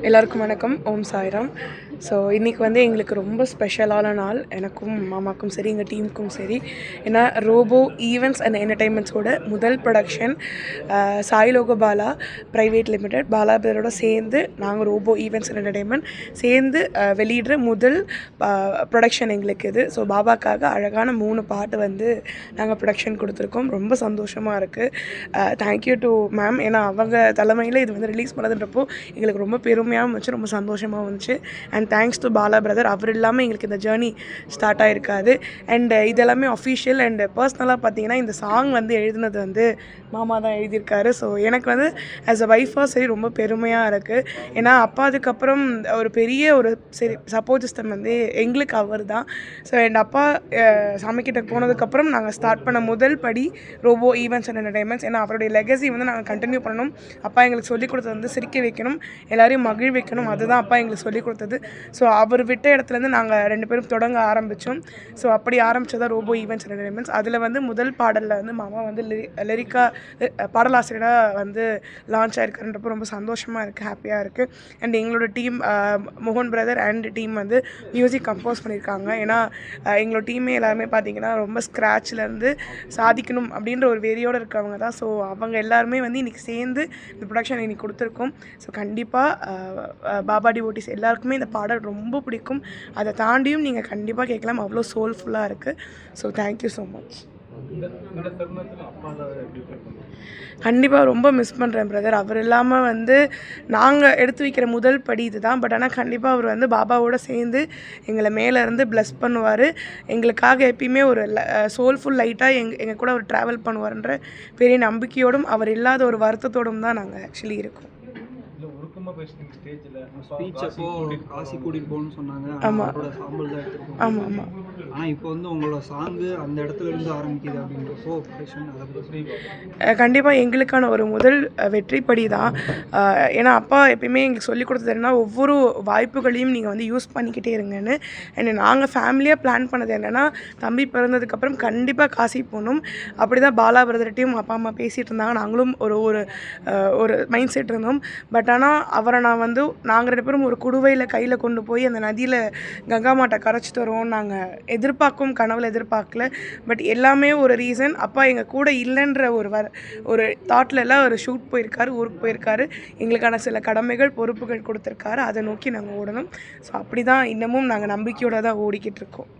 எல்லாருக்கும் வணக்கம். ஓம் சாய்ராம். ஸோ இன்றைக்கி வந்து எங்களுக்கு ரொம்ப ஸ்பெஷலான நாள். எனக்கும் மாமாக்கும் சரி எங்கள் டீமுக்கும் சரி. ஏன்னா ரோபோ ஈவெண்ட்ஸ் அண்ட் என்டர்டைன்மெண்ட்ஸோட முதல் production Sailoka Bala private limited Bala சேர்ந்து நாங்கள் ரோபோ ஈவெண்ட்ஸ் அண்ட் என்டர்டைன்மெண்ட் சேர்ந்து வெளியிடுற முதல் ப்ரொடக்ஷன் எங்களுக்கு இது. ஸோ பாபாக்காக அழகான மூணு பாட்டு வந்து நாங்கள் ப்ரொடக்ஷன் கொடுத்துருக்கோம். ரொம்ப சந்தோஷமாக இருக்குது தேங்க்யூ டு மேம் ஏன்னா அவங்க தலைமையில் இது வந்து ரிலீஸ் பண்ணதுன்றப்போ எங்களுக்கு ரொம்ப பெருமையாகவும் இருந்துச்சு ரொம்ப சந்தோஷமாகவும் இருந்துச்சு. And thanks to Bala brother அவர் இல்லாமல் எங்களுக்கு இந்த ஜேர்னி ஸ்டார்ட் ஆகிருக்காது அண்ட் இதெல்லாமே அஃபிஷியல் அண்ட் பர்சனலாக பார்த்தீங்கன்னா இந்த சாங் வந்து எழுதினது வந்து மாமா தான் எழுதியிருக்காரு. ஸோ எனக்கு வந்து ஆஸ் அ ஒய்ஃபாக சரி ரொம்ப பெருமையாக இருக்குது ஏன்னா அப்பா அதுக்கப்புறம் ஒரு பெரிய ஒரு சரி சப்போர்ட் சிஸ்டம் வந்து எங்களுக்கு அவர் தான். ஸோ என் அப்பா அஹ், சாமிக்கிட்ட போனதுக்கப்புறம் நாங்கள் ஸ்டார்ட் பண்ண முதல் படி ரோபோ ஈவெண்ட்ஸ் அண்ட் என்டர்டைன்மெண்ட்ஸ் ஏன்னா அவருடைய லெகசி வந்து நாங்கள் கண்டினியூ பண்ணணும். அப்பா எங்களுக்கு சொல்லிக் கொடுத்தது வந்து சிரிக்க வைக்கணும். எல்லாரையும் மகிழ் வைக்கணும். அதுதான் அப்பா எங்களுக்கு சொல்லிக் கொடுத்தது. ஸோ அவர் விட்ட இடத்துலேருந்து நாங்கள் ரெண்டு பேரும் தொடங்க ஆரம்பித்தோம் ஸோ அப்படி ஆரம்பித்ததான் ரோபோ ஈவெண்ட்ஸ் அண்ட் என்டர்டைன்மெண்ட்ஸ் அதில் வந்து முதல் பாடலில் வந்து மாமா வந்து லிரிக்கா பாடலாசிரியராக வந்து லான்ச் ஆயிருக்காருன்றப்போ ரொம்ப சந்தோஷமாக இருக்குது ஹாப்பியாக இருக்குது அண்ட் எங்களோட டீம் மோகன் பிரதர் அண்ட் டீம் வந்து மியூசிக் கம்போஸ் பண்ணியிருக்காங்க ஏன்னா எங்களோட டீமே எல்லாருமே பார்த்தீங்கன்னா ரொம்ப ஸ்க்ராட்ச்லேருந்து சாதிக்கணும் அப்படின்ற ஒரு வெறியோடு இருக்கவங்க தான். ஸோ அவங்க எல்லாருமே வந்து இன்றைக்கி சேர்ந்து இந்த ப்ரொடக்ஷன் இன்னைக்கு கொடுத்துருக்கோம். ஸோ கண்டிப்பாக பாபா டிவோட்டிஸ் எல்லாருக்குமே இந்த பாடல் ரொம்ப பிடிக்கும். அதை தாண்டியும் நீங்கள் கண்டிப்பாக கேட்கலாம். அவ்வளோ சோல்ஃபுல்லாக இருக்குது ஸோ தேங்க்யூ ஸோ மச் கண்டிப்பாக ரொம்ப மிஸ் பண்ணுறேன் பிரதர் அவர் இல்லாமல் வந்து நாங்கள் எடுத்து வைக்கிற முதல் படி இதுதான். பட் ஆனால் கண்டிப்பாக அவர் வந்து பாபாவோட சேர்ந்து எங்களை மேலே இருந்து ப்ளஸ் பண்ணுவார். எங்களுக்காக எப்பயுமே ஒரு சோல்ஃபுல் லைட்டாக எங் எங்கள் கூட அவர் ட்ராவல் பண்ணுவார்ன்ற பெரிய நம்பிக்கையோடும் அவர் இல்லாத ஒரு வருத்தத்தோடும் தான் நாங்கள் ஆக்சுவலி இருக்கோம். உருக்கமா பேசுனீங்க ஸ்டேஜ்ல ஸ்பீச் அப்போ காசி கூட்டிட்டு போகணும்னு சொன்னாங்க. ஆமா. அவரோட சாம்பல் தான் எடுத்துருக்கோம். ஆமாம் ஆமாம் ஆனா இப்போ வந்து உங்களோட சாங்கு அந்த இடத்துல இருந்து ஆரம்பிக்குது அப்படின்றப்போ ப்ரொடக்ஷன் அதை பற்றி கண்டிப்பாக எங்களுக்கான ஒரு முதல் வெற்றிப்படி தான். ஏன்னா அப்பா எப்பயுமே எங்களுக்கு சொல்லி கொடுத்தது என்னன்னா ஒவ்வொரு வாய்ப்புகளையும் நீங்கள் வந்து யூஸ் பண்ணிக்கிட்டே இருங்கன்னு. அண்ட் நாங்கள் ஃபேமிலியாக பிளான் பண்ணது என்னென்னா தம்பி பிறந்ததுக்கப்புறம் கண்டிப்பாக காசி போகணும். அப்படி தான் பாலா பிரதர்கிட்டையும் அப்பா அம்மா பேசிகிட்டு இருந்தாங்க. நாங்களும் ஒரு ஒரு ஒரு மைண்ட் செட் இருந்தோம். பட் ஆனால் அவரை நான் வந்து நாங்கள் ரெண்டு பேரும் ஒரு குடுவையில் கையில் கொண்டு போய் அந்த நதியில் கங்கா மாட்டை கரைச்சிட்டு வருவோம் நாங்கள் எதிர்பார்க்கும் கனவில் எதிர்பார்க்கல. பட் எல்லாமே ஒரு ரீசன். அப்பா எங்கள் கூட இல்லைன்ற ஒரு வர ஒரு தாட்ல ஒரு ஷூட் போயிருக்காரு ஊருக்கு போயிருக்காரு. எங்களுக்கான சில கடமைகள் பொறுப்புகள் கொடுத்துருக்காரு. அதை நோக்கி நாங்கள் ஓடணும். ஸோ அப்படி தான் இன்னமும் நாங்கள் நம்பிக்கையோடு தான் ஓடிக்கிட்டு இருக்கோம்.